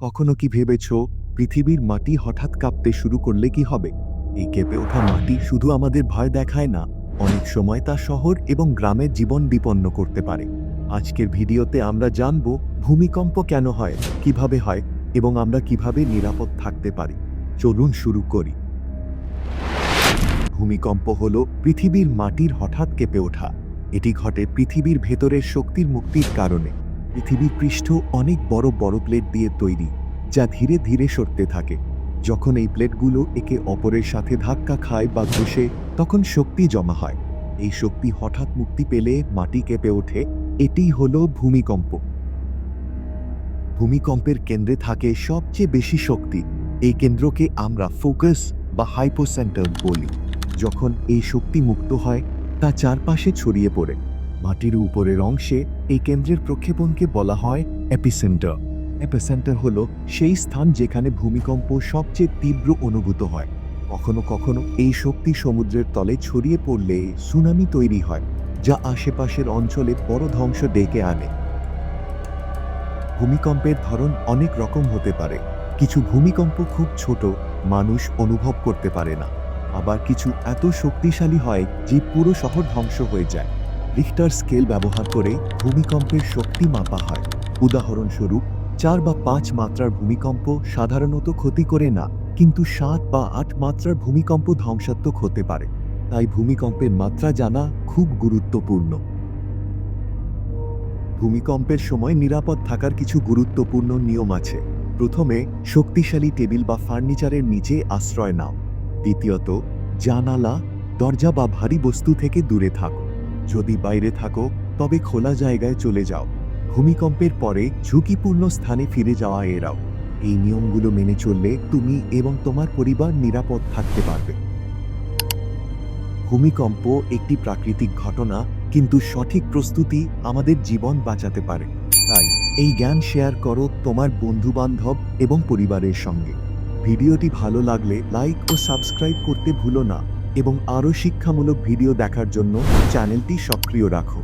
কখনো কি ভেবেছ পৃথিবীর মাটি হঠাৎ কাঁপতে শুরু করলে কি হবে? এই কেঁপে ওঠা মাটি শুধু আমাদের ভয় দেখায় না, অনেক সময় তা শহর এবং গ্রামের জীবন বিপন্ন করতে পারে। আজকের ভিডিওতে আমরা জানব ভূমিকম্প কেন হয়, কীভাবে হয় এবং আমরা কীভাবে নিরাপদ থাকতে পারি। চলুন শুরু করি। ভূমিকম্প হল পৃথিবীর মাটির হঠাৎ কেঁপে ওঠা। এটি ঘটে পৃথিবীর ভেতরের শক্তির মুক্তির কারণে। পৃথিবীর পৃষ্ঠ অনেক বড় বড় প্লেট দিয়ে তৈরি, যা ধীরে ধীরে সরতে থাকে। যখন এই প্লেটগুলো একে অপরের সাথে ধাক্কা খায় বা ঘষে, তখন শক্তি জমা হয়। এই শক্তি হঠাৎ মুক্তি পেলে মাটি কেঁপে ওঠে। এটিই হল ভূমিকম্প। ভূমিকম্পের কেন্দ্রে থাকে সবচেয়ে বেশি শক্তি। এই কেন্দ্রকে আমরা ফোকাস বা হাইপোসেন্টার বলি। যখন এই শক্তি মুক্ত হয়, তা চারপাশে ছড়িয়ে পড়ে। মাটির উপরের অংশে এই কেন্দ্রের প্রক্ষেপণকে বলা হয় এপিসেন্টার। এপিসেন্টার হলো সেই স্থান যেখানে ভূমিকম্প সবচেয়ে তীব্র অনুভূত হয়। কখনো কখনো এই শক্তি সমুদ্রের তলে ছড়িয়ে পড়লে সুনামি তৈরি হয়, যা আশেপাশের অঞ্চলে বড় ধ্বংস ডেকে আনে। ভূমিকম্পের ধরন অনেক রকম হতে পারে। কিছু ভূমিকম্প খুব ছোট, মানুষ অনুভব করতে পারে না। আবার কিছু এত শক্তিশালী হয় যে পুরো শহর ধ্বংস হয়ে যায়। রিক্টার স্কেল ব্যবহার করে ভূমিকম্পের শক্তি মাপা হয়। উদাহরণস্বরূপ, চার বা পাঁচ মাত্রার ভূমিকম্প সাধারণত ক্ষতি করে না, কিন্তু সাত বা আট মাত্রার ভূমিকম্প ধ্বংসাত্মক হতে পারে। তাই ভূমিকম্পের মাত্রা জানা খুব গুরুত্বপূর্ণ। ভূমিকম্পের সময় নিরাপদ থাকার কিছু গুরুত্বপূর্ণ নিয়ম আছে। প্রথমে, শক্তিশালী টেবিল বা ফার্নিচারের নিচে আশ্রয় নাও। দ্বিতীয়ত, জানালা, দরজা বা ভারী বস্তু থেকে দূরে থাকো। যদি বাইরে থাকো, তবে খোলা জায়গায় চলে যাও। ভূমিকম্পের পরে ঝুঁকিপূর্ণ স্থানে ফিরে যাওয়া এড়াও এই নিয়মগুলো মেনে চললে তুমি এবং তোমার পরিবার নিরাপদ থাকতে পারবে। ভূমিকম্প একটি প্রাকৃতিক ঘটনা, কিন্তু সঠিক প্রস্তুতি আমাদের জীবন বাঁচাতে পারে। তাই এই জ্ঞান শেয়ার করো তোমার বন্ধু বান্ধব এবং পরিবারের সঙ্গে। ভিডিওটি ভালো লাগলে লাইক ও সাবস্ক্রাইব করতে ভুলো না। এবং আরও শিক্ষামূলক ভিডিও দেখার জন্য চ্যানেলটি সক্রিয় রাখো।